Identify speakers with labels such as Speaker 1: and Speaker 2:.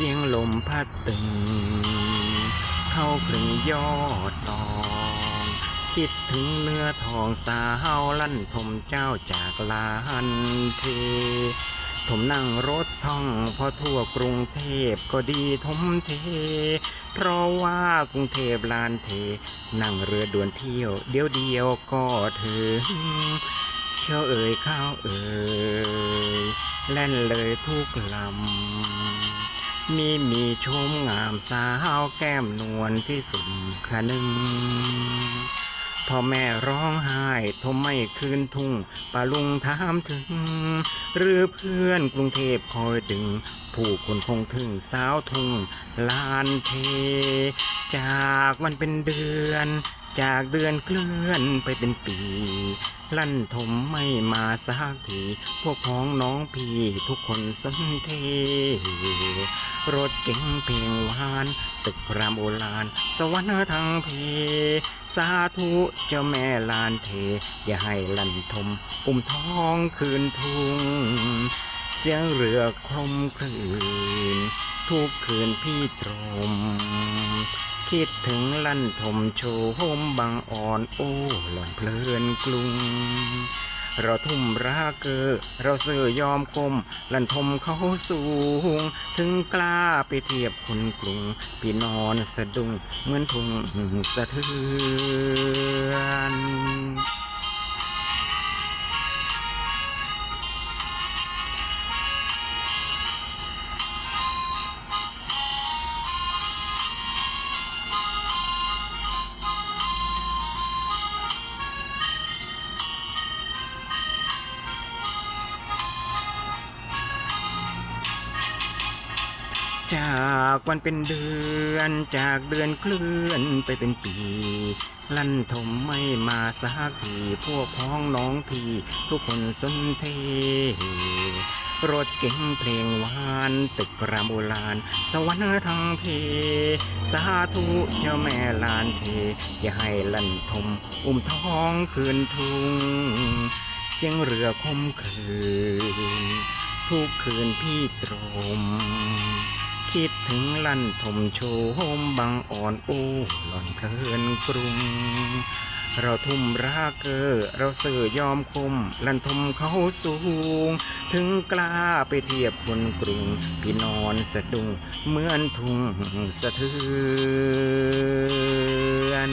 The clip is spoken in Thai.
Speaker 1: สียงลมพัดตึง เข้าครึ่งยอดตอง คิดถึงเนื้อทองสาวลั่นทมเจ้าจากลานเทผมนั่งรถท่องพอทั่วกรุงเทพก็ดีทมเท เพราะว่ากรุงเทพลานเท นั่งเรือด่วนเที่ยว เดียวเดียวก็ถึงเที่ยวเอ่ยข้าวเอ่ยแล่นเลยทุกลำ มีมีชมงามสาวแก้มนวลที่สุดคนึงพ่อแม่ร้องไห้ทมไม่คืนทุ่งปาลุงถามถึง หรือเพื่อนกรุงเทพคอยดึง ผู้คนคงถึงสาวทุ่งลานเท จากวันเป็นเดือน จากเดือนเคลื่อนไปเป็นปี ลั่นทมไม่มาสักที พวกพ้องน้องพี่ทุกคนสนเท รถเก๋งเพลงหวาน ตึกรามโบราณ สวรรค์ทางเพ สาธุเจ้าแม่ลานเท อย่าให้ลั่นทมอุ้มท้องคืนทุ่ง เสียงเรือคลมคลื่นทุกคืนพี่ตรม คิดถึงลั่นทมโชมบางอ่อนโอ้หล่อนเพลินกรุงเราทุ่มราเกอเราเสือยอมกลมลั่นทมเขาสูง ถึงกล้าไปเทียบคนกรุงพี่นอนสะดุ้งเหมือนทุ่งสะเทือน จากวันเป็นเดือนจากเดือนเคลื่อนไปเป็นปี ลั่นทมไม่มาสักทีพวกพ้องน้องพี่ ทุกคนสนเท รถเก๋งเพลงหวานตึกรามโบราณสวรรค์ทางเพ สาธุเจ้าแม่ลานเทอย่าให้ลั่นทมอุ้มท้องคืนทุ่ง เสียงเรือคมคืนทุกคืนพี่ตรม คิดถึงลั่นทมโชมบางอ่อนโอ้หล่อนเพลินกรุง เราทุ่มราเกอเราเสือยอมคม ลั่นทมเขาสูง ถึงกล้าไปเทียบคนกรุง พี่นอนสะดุ้งเหมือนทุ่งสะเทือน